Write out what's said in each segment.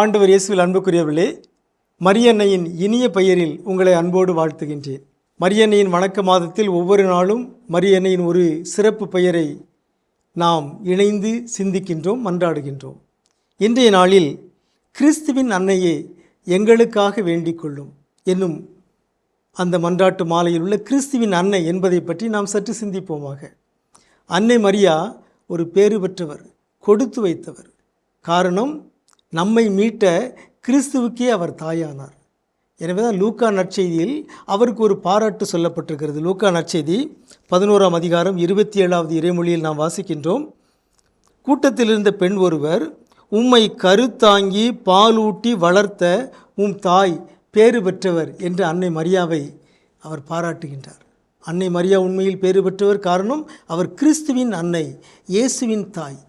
ஆண்டவர் இயேசுவில் அன்புக்குரியவர்களே மரியன்னையின் இனிய பெயரில் உங்களை அன்போடு வாழ்த்துகின்றேன். மரியன்னையின் வணக்க மாதத்தில் ஒவ்வொரு நாளும் மரியன்னையின் ஒரு சிறப்பு பெயரை நாம் இணைந்து சிந்திக்கின்றோம் மன்றாடுகின்றோம். இன்றைய நாளில் கிறிஸ்துவின் அன்னையே எங்களுக்காக வேண்டிக் கொள்ளும் என்னும் அந்த மன்றாட்டு மாலையில் உள்ள கிறிஸ்துவின் அன்னை என்பதை பற்றி நாம் சற்று சிந்திப்போமாக. அன்னை மரியா ஒரு பேறு பெற்றவர் கொடுத்து வைத்தவர். காரணம் நம்மை மீட்ட கிறிஸ்துவுக்கே அவர் தாயானார். எனவே தான் லூக்கா நற்செய்தியில் அவருக்கு ஒரு பாராட்டு சொல்லப்பட்டிருக்கிறது. லூக்கா நற்செய்தி பதினோராம் அதிகாரம் இருபத்தி ஏழாவது இறைமொழியில் நாம் வாசிக்கின்றோம். கூட்டத்தில் இருந்த பெண் ஒருவர் உம்மை கருத்தாங்கி பாலூட்டி வளர்த்த உம் தாய் பேறு பெற்றவர் என்று அன்னை மரியாவை அவர் பாராட்டுகின்றார். அன்னை மரியா உண்மையில் பேறு பெற்றவர். காரணம் அவர் கிறிஸ்துவின் அன்னை இயேசுவின் தாய்.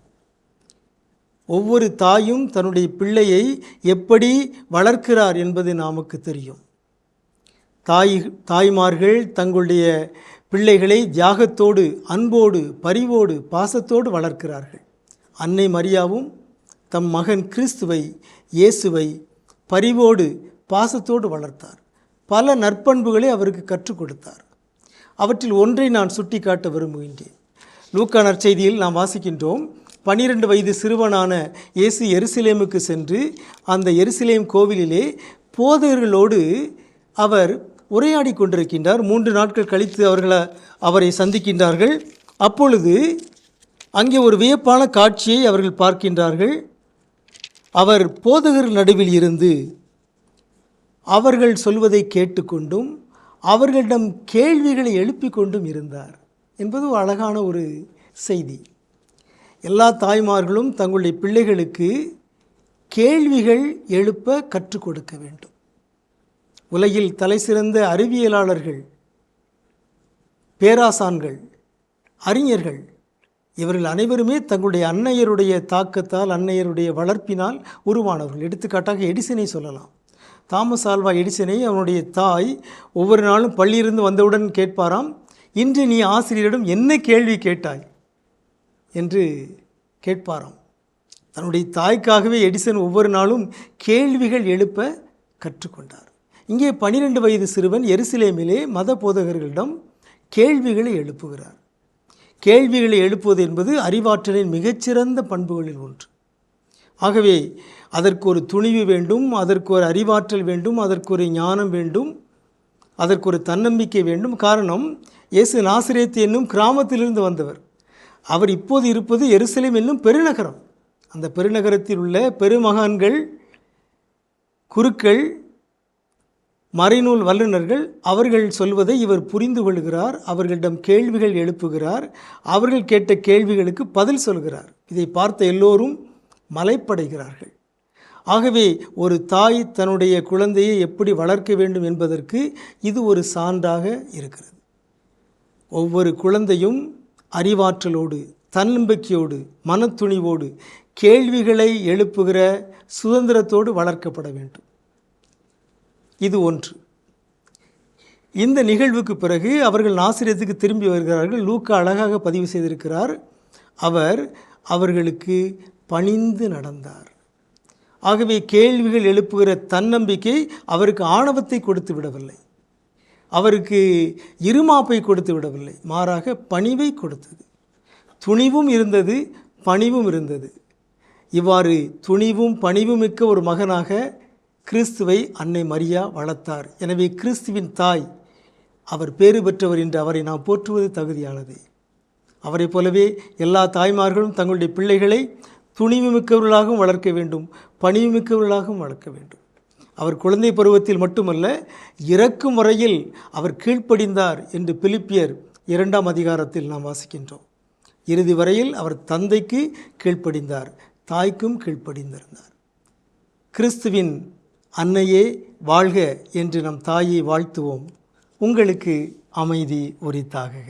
ஒவ்வொரு தாயும் தன்னுடைய பிள்ளையை எப்படி வளர்க்கிறார் என்பது நமக்கு தெரியும். தாய் தாய்மார்கள் தங்களுடைய பிள்ளைகளை தியாகத்தோடு அன்போடு பரிவோடு பாசத்தோடு வளர்க்கிறார்கள். அன்னை மரியாவும் தம் மகன் கிறிஸ்துவை இயேசுவை பரிவோடு பாசத்தோடு வளர்த்தார். பல நற்பண்புகளை அவருக்கு கற்றுக் கொடுத்தார். அவற்றில் ஒன்றை நான் சுட்டிக்காட்ட விரும்புகின்றேன். லூக்கா நற்செய்தியில் நாம் வாசிக்கின்றோம் பன்னிரண்டு வயது சிறுவனான இயேசு எருசலேமுக்கு சென்று அந்த எருசலேம் கோவிலிலே போதகர்களோடு அவர் உரையாடி கொண்டிருக்கின்றார். மூன்று நாட்கள் கழித்து அவர்களை அவரை சந்திக்கின்றார்கள். அப்பொழுது அங்கே ஒரு வியப்பான காட்சியை அவர்கள் பார்க்கின்றார்கள். அவர் போதகர் நடுவில் இருந்து அவர்கள் சொல்வதை கேட்டுக்கொண்டும் அவர்களிடம் கேள்விகளை எழுப்பிக் கொண்டும் இருந்தார் என்பது ஒரு அழகான ஒரு செய்தி. எல்லா தாய்மார்களும் தங்களுடைய பிள்ளைகளுக்கு கேள்விகள் எழுப்ப கற்றுக் கொடுக்க வேண்டும். உலகில் தலைசிறந்த அறிவியலாளர்கள் பேராசான்கள் அறிஞர்கள் இவர்கள் அனைவருமே தங்களுடைய அன்னையருடைய தாக்கத்தால் அன்னையருடைய வளர்ப்பினால் உருவானவர்கள். எடுத்துக்காட்டாக எடிசனை சொல்லலாம். தாமஸ் ஆல்வா எடிசனை அவனுடைய தாய் ஒவ்வொரு நாளும் பள்ளியிலிருந்து வந்தவுடன் கேட்பாராம் இன்று நீ ஆசிரியரிடம் என்ன கேள்வி கேட்டாய்? என்று கேட்பாராம். தன்னுடைய தாய்க்காகவே எடிசன் ஒவ்வொரு நாளும் கேள்விகள் எழுப்ப கற்றுக்கொண்டார். இங்கே பனிரெண்டு வயது சிறுவன் எருசலேமிலே மத போதகர்களிடம் கேள்விகளை எழுப்புகிறார். கேள்விகளை எழுப்புவது என்பது அறிவாற்றலின் மிகச்சிறந்த பண்புகளில் ஒன்று. ஆகவே அதற்கு ஒரு துணிவு வேண்டும் அதற்கு ஒரு அறிவாற்றல் வேண்டும் அதற்கு ஒரு ஞானம் வேண்டும் அதற்கு ஒரு தன்னம்பிக்கை வேண்டும். காரணம் இயேசு நாசிரியத்து என்னும் கிராமத்திலிருந்து வந்தவர். அவர் இப்போது இருப்பது எருசலேம் என்னும் பெருநகரம். அந்த பெருநகரத்தில் உள்ள பெருமகான்கள் குருக்கள் மறைநூல் வல்லுநர்கள் அவர்கள் சொல்வதை இவர் புரிந்து கொள்கிறார் அவர்களிடம் கேள்விகள் எழுப்புகிறார் அவர்கள் கேட்ட கேள்விகளுக்கு பதில் சொல்கிறார். இதை பார்த்த எல்லோரும் மலைப்படைகிறார்கள். ஆகவே ஒரு தாய் தன்னுடைய குழந்தையை எப்படி வளர்க்க வேண்டும் என்பதற்கு இது ஒரு சான்றாக இருக்கிறது. ஒவ்வொரு குழந்தையும் அறிவாற்றலோடு தன்னம்பிக்கையோடு மனத்துணிவோடு கேள்விகளை எழுப்புகிற சுதந்திரத்தோடு வளர்க்கப்பட வேண்டும். இது ஒன்று. இந்த நிகழ்வுக்கு பிறகு அவர்கள் நாசிரியத்துக்கு திரும்பி வருகிறார்கள். லூக்கா அழகாக பதிவு செய்திருக்கிறார். அவர் அவர்களுக்கு பணிந்து நடந்தார். ஆகவே கேள்விகள் எழுப்புகிற தன்னம்பிக்கை அவருக்கு ஆணவத்தை கொடுத்து விடவில்லை. அவருக்கு இருமாப்பை கொடுத்து விடவில்லை. மாறாக பணிவை கொடுத்தது. துணிவும் இருந்தது பணிவும் இருந்தது. இவ்வாறு துணிவும் பணிவும் மிக்க ஒரு மகனாக கிறிஸ்துவை அன்னை மரியா வளர்த்தார். எனவே கிறிஸ்துவின் தாய் அவர் பேறு பெற்றவர் என்று அவரை நாம் போற்றுவது தகுதியானது. அவரைப் போலவே எல்லா தாய்மார்களும் தங்களுடைய பிள்ளைகளை துணிவுமிக்கவர்களாகவும் வளர்க்க வேண்டும் பணிவு மிக்கவர்களாகவும் வளர்க்க வேண்டும். அவர் குழந்தை பருவத்தில் மட்டுமல்ல இறக்கும் வரையில் அவர் கீழ்ப்படிந்தார் என்று பிலிப்பியர் இரண்டாம் அதிகாரத்தில் நாம் வாசிக்கின்றோம். இறுதி வரையில் அவர் தந்தைக்கு கீழ்ப்படிந்தார் தாய்க்கும் கீழ்ப்படிந்திருந்தார். கிறிஸ்துவின் அன்னையே வாழ்க என்று நம் தாயை வாழ்த்துவோம். உங்களுக்கு அமைதி உரித்தாகுக.